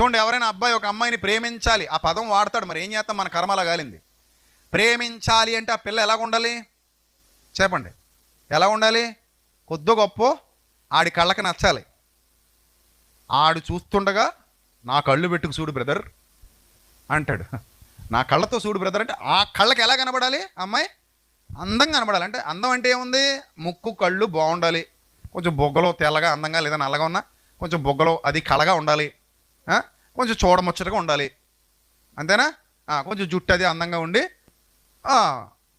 చూడండి ఎవరైనా అబ్బాయి ఒక అమ్మాయిని ప్రేమించాలి ఆ పదం వాడతాడు మరి ఏం చేస్తాం? మన కర్మ కాలింది ప్రేమించాలి అంటే ఆ పిల్ల ఎలా ఉండాలి? చెప్పండి. ఎలా ఉండాలి? కొద్ది గొప్ప ఆడి కళ్ళకి నచ్చాలి. ఆడు చూస్తుండగా నా కళ్ళు పెట్టుకు చూడు బ్రదర్ అంటాడు. నా కళ్ళతో చూడు బ్రదర్ అంటే ఆ కళ్ళకి ఎలా కనబడాలి అమ్మాయి? అందంగా కనబడాలి. అంటే అందం అంటే ఏముంది? ముక్కు కళ్ళు బాగుండాలి. కొంచెం బొగ్గలో తెల్లగా అందంగా లేదా నల్లగా ఉన్నా కొంచెం బొగ్గలో అది కళగా ఉండాలి. కొంచెం చూడముచ్చటగా ఉండాలి. అంతేనా? కొంచెం జుట్టు అది అందంగా ఉండి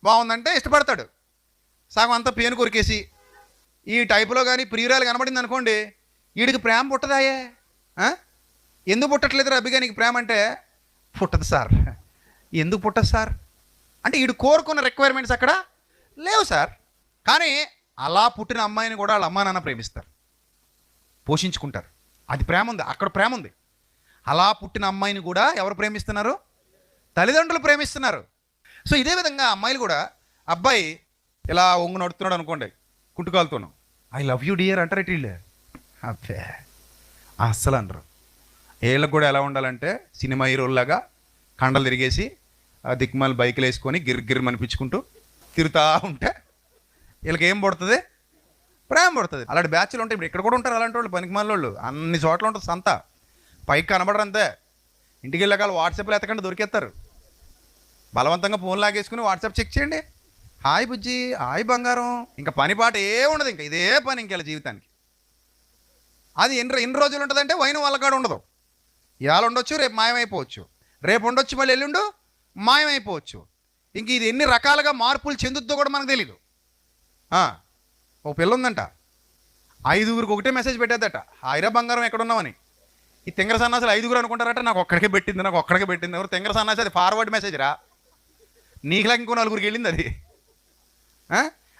బాగుందంటే ఇష్టపడతాడు. సగం అంతా పేను కొరికేసి ఈ టైపులో కానీ ప్రియురాలు కనబడింది అనుకోండి వీడికి ప్రేమ పుట్టదాయే? ఎందుకు పుట్టట్లేదు రబ్బిగా నీకు ప్రేమ అంటే పుట్టదు సార్. ఎందుకు పుట్టదు సార్? అంటే వీడు కోరుకున్న రిక్వైర్మెంట్స్ అక్కడ లేవు సార్. కానీ అలా పుట్టిన అమ్మాయిని కూడా వాళ్ళ అమ్మా నాన్న ప్రేమిస్తారు. పోషించుకుంటారు. అది ప్రేమ ఉంది అక్కడ ప్రేమ ఉంది. అలా పుట్టిన అమ్మాయిని కూడా ఎవరు ప్రేమిస్తున్నారు? తల్లిదండ్రులు ప్రేమిస్తున్నారు. సో ఇదే విధంగా అమ్మాయిలు కూడా అబ్బాయి ఇలా ఒంగు నడుతున్నాడు అనుకోండి కుట్టుకాలుతోను ఐ లవ్ యూ డియర్ అంటారు వీళ్ళు? అబ్బే అస్సలు అనరు. వీళ్ళకి కూడా ఎలా ఉండాలంటే సినిమా హీరోల్లాగా కండలు తిరిగేసి ఆ బైకులు వేసుకొని గిర్ గిర్ అనిపించుకుంటూ తిరుగుతూ ఉంటే వీళ్ళకి ఏం పడుతుంది? ప్రేమ పడుతుంది. అలాంటి బ్యాచ్లు ఉంటాయి ఇప్పుడు ఇక్కడ కూడా ఉంటారు అలాంటి వాళ్ళు పనికి వాళ్ళు. అన్ని చోట్ల ఉంటుంది సంత. పైకి కనబడరు అంతే. ఇంటికి వెళ్ళాక వాళ్ళు వాట్సాప్లో ఎత్తకండి దొరికేస్తారు. బలవంతంగా ఫోన్ లాగేసుకుని వాట్సాప్ చెక్ చేయండి. హాయ్ బుజ్జి హాయ్ బంగారం. ఇంకా పని పాట ఏ ఉండదు ఇంకా ఇదే పని ఇంకెళ్ళ జీవితానికి. అది ఎన్ని ఎన్ని రోజులు ఉంటుందంటే వైన్ వాళ్ళ కాడ ఉండదు. ఇవాళ ఉండొచ్చు రేపు మాయమైపోవచ్చు. రేపు ఉండొచ్చు మళ్ళీ ఎల్లుండు మాయమైపోవచ్చు. ఇంక ఇది ఎన్ని రకాలుగా మార్పులు చెందుద్దో కూడా మనకు తెలీదు. ఓ పిల్ల ఉందంట. ఐదుగురికి ఒకటే మెసేజ్ పెట్టేద్దట హాయిరా బంగారం ఎక్కడ ఉన్నామని ఈ తెంగర సన్నాసులు ఐదుగురు అనుకుంటారట నాకు ఒక్కడికే పెట్టింది నాకు ఒక్కడికే పెట్టింది. ఎవరు తెంగర సన్నాసి అది ఫార్వర్డ్ మెసేజ్ రా. నీకులా ఇంకో నలుగురికి వెళ్ళింది అది.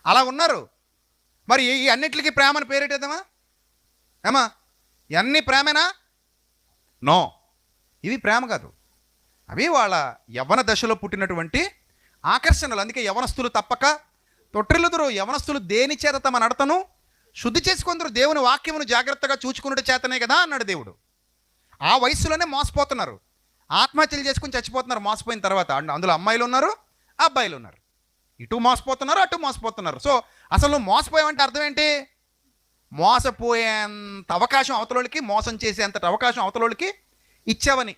అలా ఉన్నారు. మరి ఈ అన్నిటికీ ప్రేమని పేరెట్టేద్దామా ఏమా? ఇవన్నీ ప్రేమేనా? నో. ఇవి ప్రేమ కాదు. అవి వాళ్ళ యవన దశలో పుట్టినటువంటి ఆకర్షణలు. అందుకే యవనస్తులు తప్పక తొట్టిల్లుదురు. యవనస్తులు దేని చేత తమ నడతను? శుద్ధి చేసుకుందరు. దేవుని వాక్యమును జాగ్రత్తగా చూచుకున్నట్టు చేతనే కదా అన్నాడు దేవుడు. ఆ వయసులోనే మోసపోతున్నారు. ఆత్మహత్యలు చేసుకుని చచ్చిపోతున్నారు మోసపోయిన తర్వాత. అందులో అమ్మాయిలు ఉన్నారు అబ్బాయిలు ఉన్నారు. ఇటు మోసపోతున్నారు అటు మోసపోతున్నారు. సో అసలు నువ్వు మోసపోయావంటే అర్థం ఏంటి? మోసపోయేంత అవకాశం అవతలోళ్ళకి మోసం చేసేంత అవకాశం అవతలోళ్ళకి ఇచ్చావని.